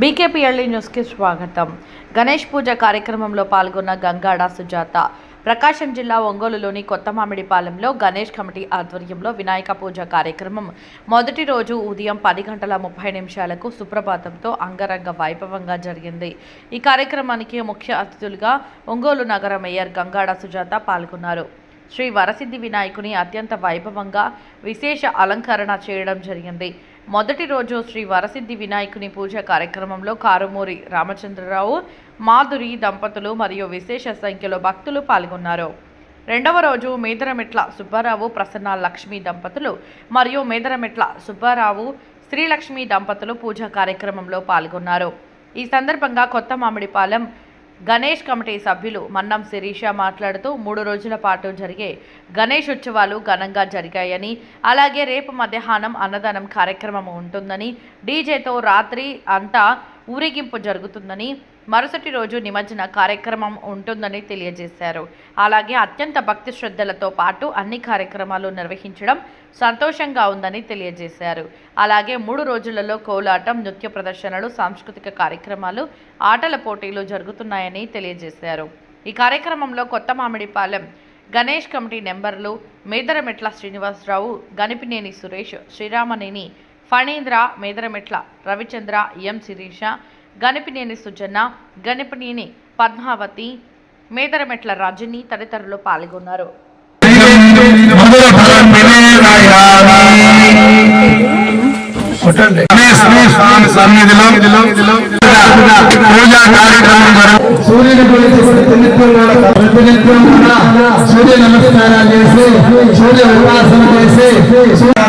బీకేపీఎల్ఈ న్యూస్కి స్వాగతం. గణేష్ పూజ కార్యక్రమంలో పాల్గొన్న గంగాడ సుజాత ప్రకాశం జిల్లా ఒంగోలులోని కొత్త మామిడిపాలెంలో గణేష్ కమిటీ ఆధ్వర్యంలో వినాయక పూజ కార్యక్రమం. మొదటి రోజు ఉదయం పది గంటల ముప్పై నిమిషాలకు సుప్రభాతంతో అంగరంగ వైభవంగా జరిగింది. ఈ కార్యక్రమానికి ముఖ్య అతిథులుగా ఒంగోలు నగర మేయర్ గంగాడ సుజాత పాల్గొన్నారు. శ్రీ వరసిద్ధి వినాయకుని అత్యంత వైభవంగా విశేష అలంకరణ చేయడం జరిగింది. మొదటి రోజు శ్రీ వరసిద్ధి వినాయకుని పూజ కార్యక్రమంలో కారుమూరి రామచంద్రరావు మాధురి దంపతులు మరియు విశేష సంఖ్యలో భక్తులు పాల్గొన్నారు. రెండవ రోజు మేదరమెట్ల సుబ్బారావు ప్రసన్న లక్ష్మి దంపతులు మరియు మేదరమెట్ల సుబ్బారావు శ్రీలక్ష్మి దంపతులు పూజా కార్యక్రమంలో పాల్గొన్నారు. ఈ సందర్భంగా కొత్త మామిడిపాలెం గణేష్ కమిటీ సభ్యులు మన్నం శిరీష మాట్లాడుతూ మూడు రోజుల పాటు జరిగే గణేష్ ఉత్సవాలు ఘనంగా జరిగాయని అలాగే రేపు మధ్యాహ్నం అన్నదానం కార్యక్రమం ఉంటుందని డీజేతో రాత్రి అంతా ఊరేగింపు జరుగుతుందని మరుసటి రోజు నిమజ్జన కార్యక్రమం ఉంటుందని తెలియజేశారు. అలాగే అత్యంత భక్తి శ్రద్ధలతో పాటు అన్ని కార్యక్రమాలు నిర్వహించడం సంతోషంగా ఉందని తెలియజేశారు. అలాగే మూడు రోజులలో కోలాటం నృత్య ప్రదర్శనలు సాంస్కృతిక కార్యక్రమాలు ఆటల పోటీలు జరుగుతున్నాయని తెలియజేశారు. ఈ కార్యక్రమంలో కొత్త మామిడిపాలెం గణేష్ కమిటీ నెంబర్లు మేదరమెట్ల శ్రీనివాసరావు గనిపినేని సురేష్ శ్రీరామనేని ఫణీంద్ర మేదరమెట్ల రవిచంద్ర ఎం శిరీష గనిపినేని సుజన్న గనిపినేని పద్మావతి మేదరమెట్ల రజని తదితరులు పాల్గొన్నారు. సూర్యుని గురించి సూర్య నమస్కారాలు చేసి సూర్య ఉపాసన చేసి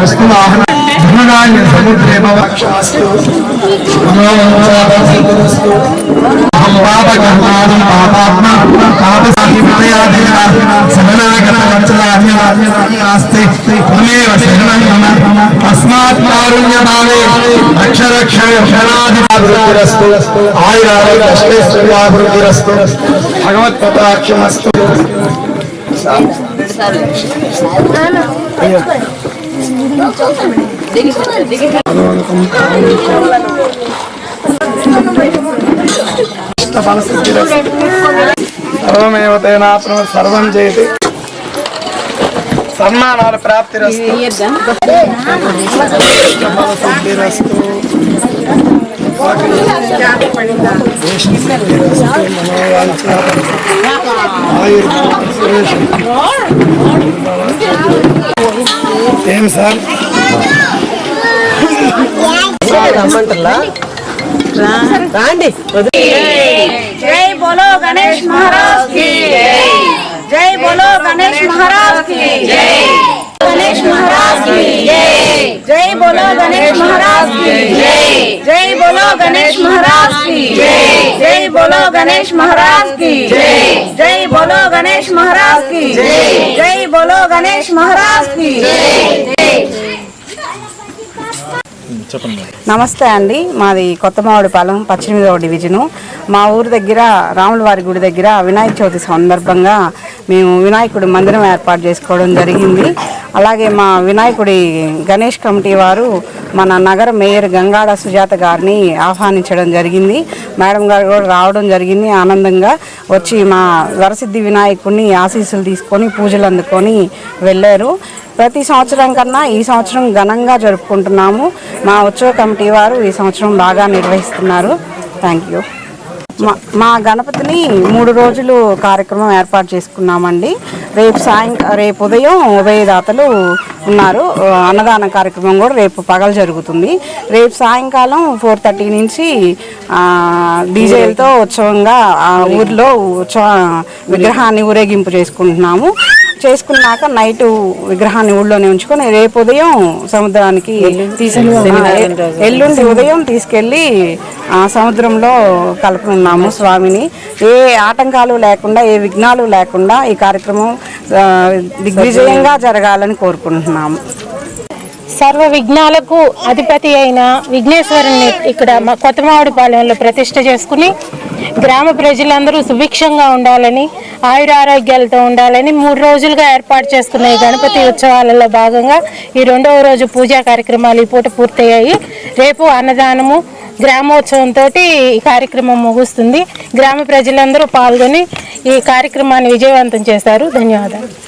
वस्तुवाहन धनराय समुद्रे हम पाप సర్వమేవ తేనాత్మ సర్వం చేయతి సన్మానాల ప్రాప్తిరస్తు. సిద్ధిరస్తు ఏం సార్? రమ్మంటారా రాండి. జై బోలో గణేష్ మహారాజ్ జై. బోలో గణేష్ మహారాజ్ జై. बोलो गणेश महाराज की जय जय बोलो गणेश महाराज की जय जय बोलो गणेश महाराज की जय जय बोलो गणेश महाराज की जय जय बोलो गणेश महाराज की जय నమస్తే అండి మాది కొత్త మామిడిపాలెం పద్దెనిమిదవ డివిజను మా ఊరు దగ్గర రాముల వారి గుడి దగ్గర వినాయక చవితి సందర్భంగా మేము వినాయకుడి మందిరం ఏర్పాటు చేసుకోవడం జరిగింది అలాగే మా వినాయకుడి గణేష్ కమిటీ వారు మన నగర మేయర్ గంగాడ సుజాత గారిని ఆహ్వానించడం జరిగింది. మేడం గారు కూడా రావడం జరిగింది ఆనందంగా. వచ్చి మా వరసిద్ధి వినాయకుడిని ఆశీస్సులు తీసుకొని పూజలు అందుకొని వెళ్ళారు. ప్రతి సంవత్సరం కన్నా ఈ సంవత్సరం ఘనంగా జరుపుకుంటున్నాము. మా ఉత్సవ కమిటీ వారు ఈ సంవత్సరం బాగా నిర్వహిస్తున్నారు. Thank you. మా మా గణపతిని మూడు రోజులు కార్యక్రమం ఏర్పాటు చేసుకున్నామండి. రేపు సాయంకాలం రేపు ఉదయం ఉభయదాతలు ఉన్నారు. అన్నదాన కార్యక్రమం కూడా రేపు పగలు జరుగుతుంది. రేపు సాయంకాలం ఫోర్ థర్టీ నుంచి డీజేలతో ఉత్సవంగా ఆ ఊర్లో ఉత్సవ విగ్రహాన్ని ఊరేగింపు చేసుకుంటున్నాము. చేసుకున్నాక నైట్ విగ్రహాన్ని ఊళ్ళోనే ఉంచుకొని రేపు ఉదయం సముద్రానికి తీసుకెళ్ళి ఎల్లుండి ఉదయం తీసుకెళ్ళి ఆ సముద్రంలో కలుపుకున్నాము స్వామిని. ఏ ఆటంకాలు లేకుండా ఏ విఘ్నాలు లేకుండా ఈ కార్యక్రమం దిగ్విజయంగా జరగాలని కోరుకుంటున్నాము. సర్వ విఘ్నాలకు అధిపతి అయిన విఘ్నేశ్వరుని ఇక్కడ మా కొత్తమావిడిపాలెంలో ప్రతిష్ట చేసుకుని గ్రామ ప్రజలందరూ సుభిక్షంగా ఉండాలని ఆయురారోగ్యాలతో ఉండాలని మూడు రోజులుగా ఏర్పాటు చేసుకున్న ఈ గణపతి ఉత్సవాలలో భాగంగా ఈ రెండవ రోజు పూజా కార్యక్రమాలు ఈ పూట పూర్తయ్యాయి. రేపు అన్నదానము గ్రామోత్సవంతో ఈ కార్యక్రమం ముగుస్తుంది. గ్రామ ప్రజలందరూ పాల్గొని ఈ కార్యక్రమాన్ని విజయవంతం చేశారు. ధన్యవాదాలు.